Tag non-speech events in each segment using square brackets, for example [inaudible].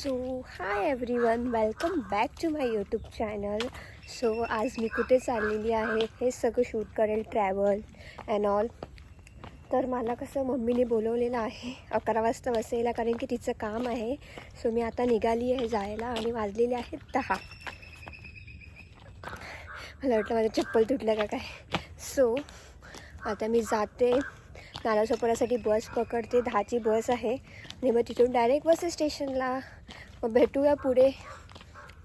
So hi everyone welcome back to my YouTube channel so आज मी कुठे चाललेली आहे हे सगळं शूट करेल ट्रॅव्हल अँड ऑल तर मला कसं मम्मीने बोलवलेलं आहे अकरा वाजता बसायला कारण की तिचं काम आहे. सो मी आता निघाली आहे जायला आणि वाजलेले आहेत दहा. मला वाटलं माझं चप्पल तुटलं का काय? सो आता मी जाते. नालासोपारासाठी बस पकडते. दहाची बस आहे. आणि मग तिथून डायरेक्ट बस स्टेशनला मग भेटूया पुढे.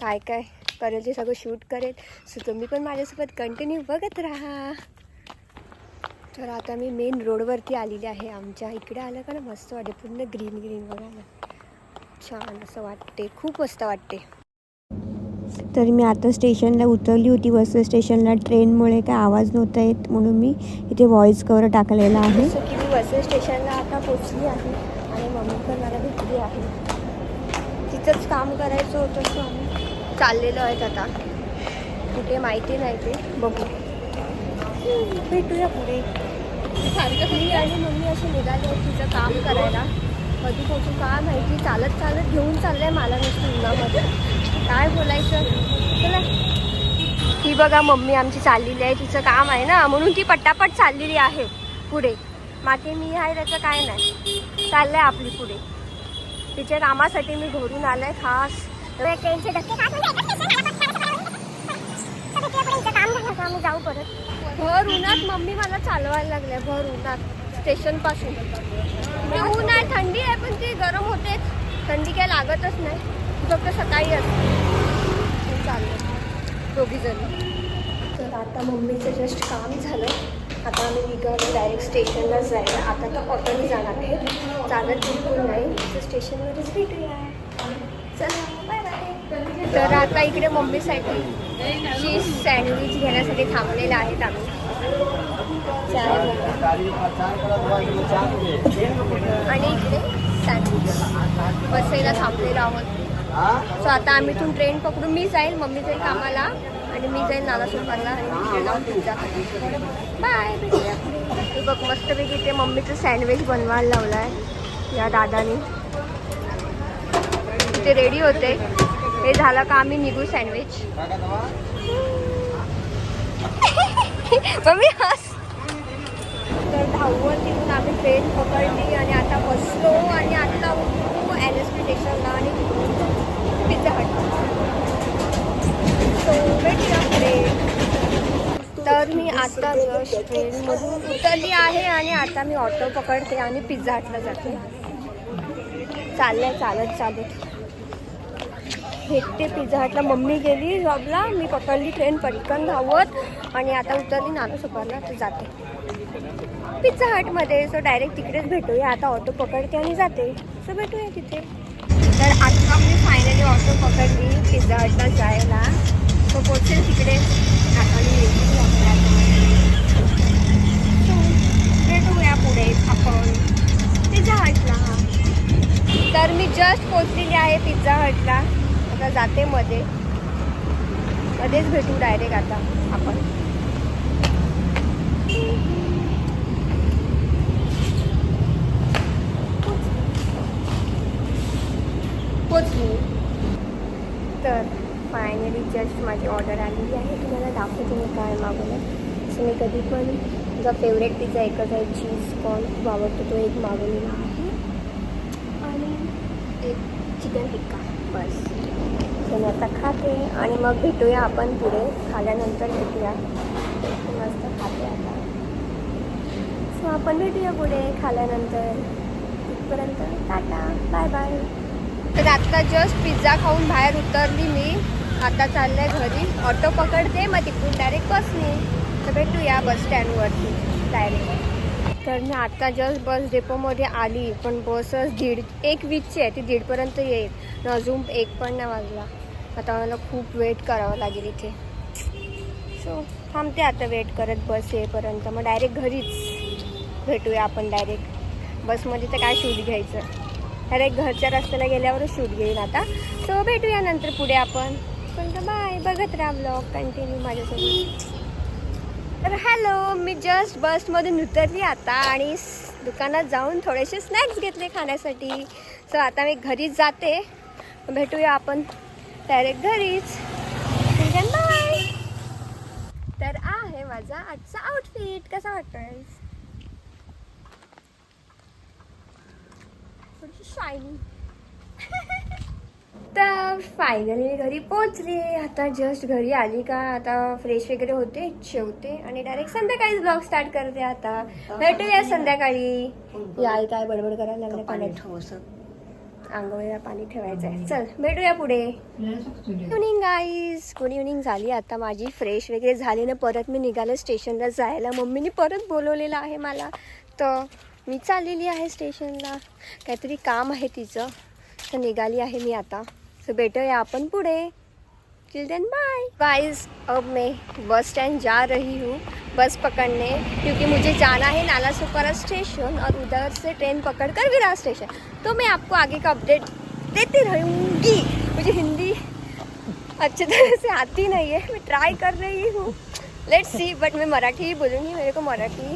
काय काय? करेल ते सगळं शूट करेल. सो तुम्ही पण माझ्यासोबत कंटिन्यू बघत राहा. तर आता मी मेन रोडवरती आलेली आहे. आमच्या इकडे आलं का ना मस्त वाटते पूर्ण ग्रीन ग्रीन बघा ना. छान असं वाटते खूप मस्त वाटते तर मी आता स्टेशनला उतरली होती. बस स्टेशनला ट्रेनमुळे काय आवाज नव्हता येत म्हणून मी इथे व्हॉइस कवर टाकलेला आहे. सो की मी बस स्टेशनला आता पोचली आहे आणि मम्मी पण मला भेटली आहे. तिथंच काम करायचं होतं सो आम्ही चाललेलो आहेत आता. कुठे माहिती नाही ते. बघू. भेटूया पुढे. सारखं मी आणि मम्मी असे निघाले तिचं काम करायला. कधी पोचू का माहिती? चालत चालत घेऊन चाललंय मला नुसतं उन्हामध्ये. काय बोलायचं? चला. ही बघा मम्मी आमची चाललेली आहे तिचं काम आहे ना म्हणून ती पटापट चाललेली आहे पुढे. माते मी आहे त्याचं काय नाही. चाललंय आपली पुढे. तिच्या कामासाठी मी घरून आलंय खास. त्यांचे धक्के आम्ही जाऊ परत भर उन्हात मम्मी मला चालवायला लागल्या भर उन्हात. स्टेशनपासून. ऊन आहे थंडी आहे पण ती गरम होते थंडी काय लागतच नाही. फक्त सकाळी असते. हो, चाललं. दोघीजण तर आता मम्मीचं जस्ट काम झालं. आता आम्ही निघालो डायरेक्ट स्टेशनला जायला. आता तर ऑटोने जाणार आहे. चालत बिलकुल नाही. तर स्टेशनवरच भेटूया. चला बाय बाय तर आता इकडे मम्मीसाठी चीज सँडविच घेण्यासाठी थांबलेले आहेत आम्ही. आणि इकडे सँडविच बसायला थांबलेलो आहोत. सो आता आम्ही इथून ट्रेन पकडून मी जाईल मम्मी जाईल कामाला आणि मी जाईल नाला सोपारला आणि तिकडे जाऊन पिझ्झा बाय हे बघ मस्तपैकी ते मम्मीचं सँडविच बनवायला लावलं आहे या दादानी. ते रेडी होते. हे झालं का आम्ही निघू सँडविच मम्मी हस. तर दहावर तिथून आम्ही ट्रेन पकडली आणि आता बसलो आणि आता उठू एन एस पी स्टेशनला आणि तिथून पिझ्झा हट. सो भेटूया पुढे. तर मी आता जस्ट ट्रेनमधून उतरली आहे आणि आता मी ऑटो पकडते आणि पिझ्झा हटला जाते. चाललंय चालत चालत. भेटते पिझ्झा हटला. मम्मी गेली जॉबला मी पकडली ट्रेन पटकन धावत आणि आता उतरली नाला सुपारला. तर जाते. पिझ्झा हटमध्ये. सो डायरेक्ट तिकडेच भेटूया. आता ऑटो पकडते आणि जाते. सो भेटूया तिथे. तर आता मी फायनली ऑटो पकडली. पिझ्झा हटला जायला. तो पोचेल तिकडे. आता मी भेटूया पुढे आपण. पिझ्झा हटला तर मी जस्ट पोचलेली आहे पिझ्झा हटला आता जाते मध्ये मध्येच भेटू डायरेक्ट आता आपण पोचली तर फायनली जस्ट माझी ऑर्डर आलेली आहे. तुम्हाला दाखवते मी काय मागवलं सो मी कधी पण तुझा फेवरेट पिझ्झा एकच आहे चीज कॉर्न खूप आवडतो तो एक मागवलेला आहे. आणि एक चिकन टिक्का बस. सो मी आता खाते आणि मग भेटूया आपण पुढे. खाल्यानंतर भेटूया. मस्त खाते आता. सो आपण भेटूया पुढे खाल्यानंतर. तिथपर्यंत टाटा. Bye bye. तर आत्ता जस्ट पिझ्झा खाऊन बाहेर उतरली मी. आता चाललंय घरी. ऑटो पकडते मग तिकडून डायरेक्ट बसने तर भेटूया बस स्टँडवरती डायरेक्ट तर मी आत्ता जस्ट बस डेपोमध्ये आली पण बसच दीड एक वीसची आहे ती दीडपर्यंत येईल. अजून एक पण नाही वाजला. आता मला खूप वेट करावं लागेल इथे. सो थांबते आता वेट करत बस येईपर्यंत. मग डायरेक्ट घरीच भेटूया आपण डायरेक्ट बसमध्ये तर काय शूट घ्यायचं? डायरेक्ट घरच्या रस्त्याला गेल्यावरच शूट घेईन आता. सो भेटूया नंतर पुढे आपण. पण बाय बघत राहा ब्लॉग कंटिन्यू माझ्यासोबत तर हॅलो मी जस्ट बसमधून उतरली आता आणि दुकानात जाऊन थोडेसे स्नॅक्स घेतले खाण्यासाठी. सो आता मी घरीच जाते. भेटूया आपण डायरेक्ट घरीच. बाय तर आहे माझा आजचा आउटफिट कसा वाटतोय? थोडीशी शायनी तर फायनली मी घरी पोचले आता जस्ट घरी आली का? आता फ्रेश वगैरे होते जेवते आणि डायरेक्ट संध्याकाळीच ब्लॉग स्टार्ट करते आता. भेटूया संध्याकाळी. याय काय बडबड करायला लागले पाण्यात आंघोळीला पाणी ठेवायचं आहे चल भेटूया पुढे. इव्हनिंग गाईज गुड इव्हनिंग झाली आता माझी. फ्रेश वगैरे झाली ना परत मी निघाले स्टेशनला जायला. मम्मीने परत बोलवलेलं आहे मला. तर मी चाललेली आहे स्टेशनला. काहीतरी काम आहे तिचं. तर निघाली आहे मी आता. सो भेटूया आपण पुढे। टिल देन बाय गाइस अब मैं बस स्टैंड जा रही हूँ बस पकड़ने, क्योंकि मुझे जाना है नाला सुपारा स्टेशन और उधर से ट्रेन पकड़कर विरार स्टेशन तो मैं आपको आगे का अपडेट देती रहूँगी। मुझे हिंदी अच्छी तरह से आती नहीं है, मैं ट्राई कर रही हूँ। लेट्स सी बट मैं मराठी ही बोलूँगी, मेरे को मराठी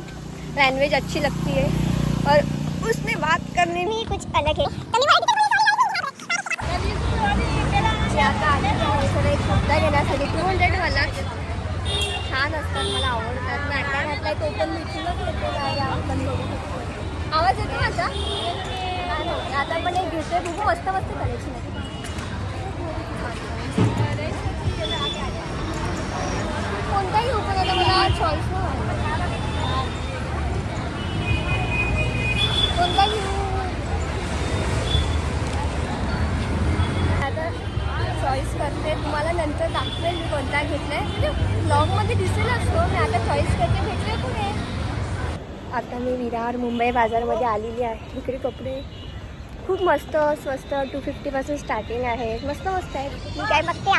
लैंग्वेज अच्छी लगती है। और उसमें बात करने में कुछ अलग है। जे आता आले आहे घेण्यासाठी टू हंड्रेडवाला छान असतात मला आवडतात. मी घातलाय तो पण मिठूनच आपण बघू शकतो. आवाज येतो माझा? आता पण एक घेतोय बघू. मस्त मस्त करायची कोणताही घेऊ मला चॉईस कोणता घेऊ आता चॉईस करते तुम्हाला नंतर दाखवेल मी कोणता घेतलाय म्हणजे ब्लॉगमध्ये दिसेल असतो मी आता चॉईस करते भेटूया पुढे आता मी विरार मुंबई बाजारमध्ये आलेली आहे. इकडे कपडे खूप मस्त स्वस्त टू फिफ्टीपासून स्टार्टिंग आहे. मस्त मस्त आहे. मी काय बघते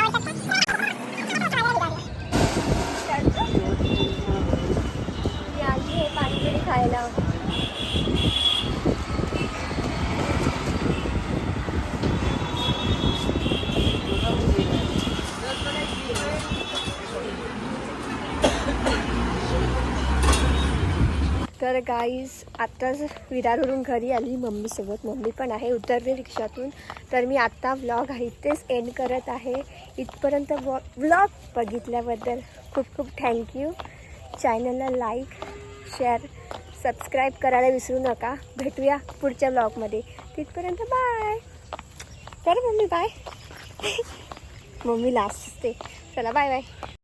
मी आली आहे पाणीपुरी खायला तर गाईज आत्ताच विरारवरून घरी आली. मम्मीसोबत. मम्मी पण आहे. उतरली रिक्षातून. तर मी आत्ता व्लॉग इथेच एंड करत आहे. इथपर्यंत व्लॉग बघितल्याबद्दल खूप खूप थँक्यू चॅनलला लाईक शेअर सबस्क्राईब करायला विसरू नका. भेटूया पुढच्या व्लॉगमध्ये तिथपर्यंत बाय तर मम्मी बाय [laughs] मम्मी लास्ट चला बाय बाय